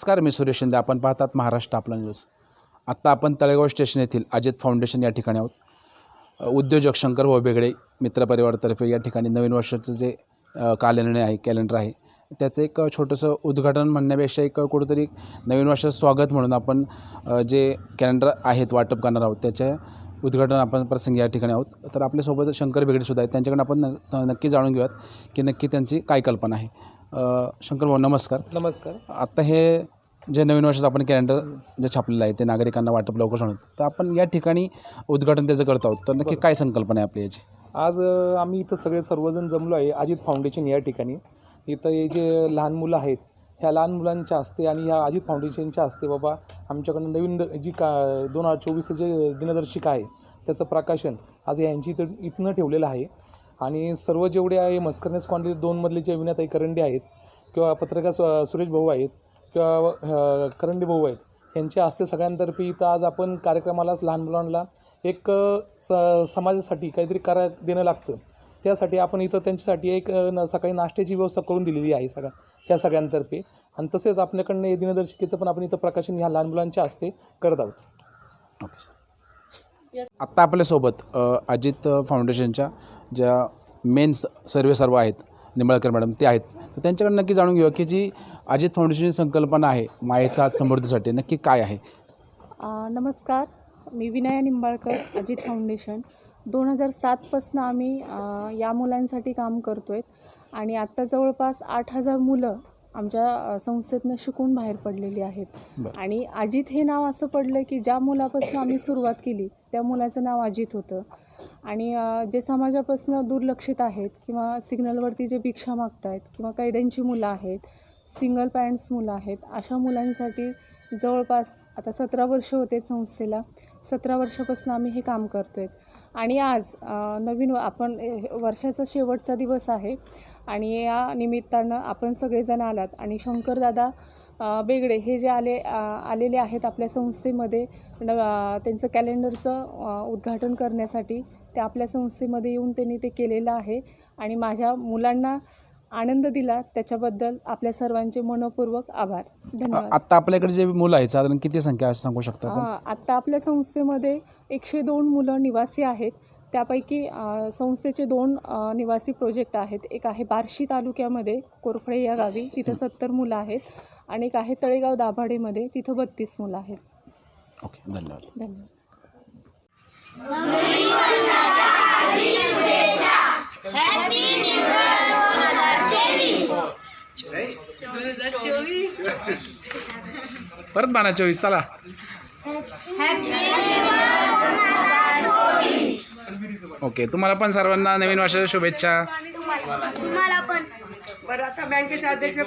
नमस्कार मी सुरेश शिंदे. आपण पाहतात महाराष्ट्र आपला न्यूज आत्ता आपण तळेगाव स्टेशन येथील अजित फाउंडेशन या ठिकाणी आहोत. उद्योजक शंकर भाऊ बेगडे मित्रपरिवारातर्फे या ठिकाणी नवीन वर्षाचं जे कालनिर्णय आहे कॅलेंडर आहे त्याचं एक छोटंसं उद्घाटन म्हणण्यापेक्षा एक कुठंतरी नवीन वर्षाचं स्वागत म्हणून आपण जे कॅलेंडर आहेत वाटप करणार आहोत त्याच्या उद्घाटन आपण प्रसंगी या ठिकाणी आहोत. तर आपल्यासोबत शंकर बेगडेसुद्धा आहेत. त्यांच्याकडे आपण नक्की जाणून घेऊयात की नक्की त्यांची काय कल्पना आहे. शंकर भाऊ नमस्कार. नमस्कार. आत्ता हे जे नवीन वर्षाचं आपण कॅलेंडर जे छापलेलं आहे ते नागरिकांना वाटप लवकर होणार. तर आपण या ठिकाणी उद्घाटन त्याचं करत आहोत. तर नक्की काय संकल्पना आहे आपली याची? आज आम्ही इथं सगळे सर्वजण जमलो आहे अजित फाउंडेशन या ठिकाणी. इथं हे जे लहान मुलं आहेत ह्या लहान मुलांच्या हस्ते आणि ह्या अजित फाउंडेशनच्या हस्ते बाबा आमच्याकडून नवीन जी का दोन हजार चोवीसचं जे दिनदर्शिका आहे त्याचं प्रकाशन आज यांची इथं इथनं ठेवलेलं आहे. आणि सर्व जेवढे आहे मस्करनेस कॉन्ट्री दोनमधले जे विनाताई करंडे आहेत किंवा पत्रकार सुरेश भाऊ आहेत किंवा करंडी भाऊ आहेत यांच्या हस्ते सगळ्यांतर्फे इथं आज आपण कार्यक्रमालाच लहान मुलांना एक स समाजासाठी काहीतरी करा देणं लागतं. त्यासाठी आपण इथं त्यांच्यासाठी एक न- सकाळी नाश्त्याची व्यवस्था करून दिलेली आहे सगळ्या ह्या सगळ्यांतर्फे. आणि तसेच आपल्याकडनं हे दिनदर्शिकेचं पण आपण इथं प्रकाशन ह्या लहान मुलांच्या हस्ते करत आहोत. Okay sir. आत्ता आपल्यासोबत अजित फाउंडेशनच्या ज्या मेन सर्वे सर्व आहेत निंबाळकर मॅडम ते आहेत. तर त्यांच्याकडे नक्की जाणून घेऊया की जी अजित फाउंडेशनची संकल्पना आहे मायेचा हात समृद्धीसाठी नक्की काय आहे? नमस्कार. मी विनया निंबाळकर अजित फाउंडेशन दोन हजार सातपासनं आम्ही या मुलांसाठी काम करतो आहे आणि आत्ता जवळपास आठ हजार मुलं आमच्या संस्थेतनं शिकून बाहेर पडलेली आहेत. आणि अजित हे नाव असं पडलं की ज्या मुलापासून आम्ही सुरुवात केली त्या मुलाचं नाव अजित होतं. आणि जे समाजापासून दुर्लक्षित आहेत किंवा सिग्नलवरती जे भिक्षा मागत आहेत किंवा कैद्यांची मुलं आहेत सिंगल पॅरेंट्स मुलं आहेत अशा मुलांसाठी जवळपास आता सतरा वर्ष होते संस्थेला. सतरा वर्षापासून आम्ही हे काम करतो आहे आणि आज नवीन आपण वर्षाचा शेवटचा दिवस आहे. आणि या निमित्तानं आपण सगळेजण आलात. आणि शंकरदादा बेगडे हे जे आले आलेले आहेत आपल्या संस्थेमध्ये त्यांचं कॅलेंडरचं उद्घाटन करण्यासाठी ते आपल्या संस्थेमध्ये येऊन त्यांनी ते केलेलं आहे. आणि माझ्या मुलांना आनंद दिला त्याच्याबद्दल आपल्या सर्वांचे मनपूर्वक आभार. धन्यवाद. आत्ता आपल्याकडे जे मुलं आहेत साधारण किती संख्या सांगू शकता आत्ता आपल्या संस्थेमध्ये एकशे दोन मुलं निवासी आहेत. त्यापैकी संस्थेचे दोन निवासी प्रोजेक्ट आहेत. एक आहे बार्शी तालुक्यामध्ये कोरफळे या गावी. तिथं सत्तर मुलं आहेत. आणि एक आहे तळेगाव दाभाडेमध्ये तिथं बत्तीस मुलं आहेत. ओके धन्यवाद. धन्यवाद. परत बारा चोवीस चला. ओके तुम्हाला पण सर्वांना नवीन वर्षाच्या शुभेच्छा. बरं आता बँकेचे अध्यक्ष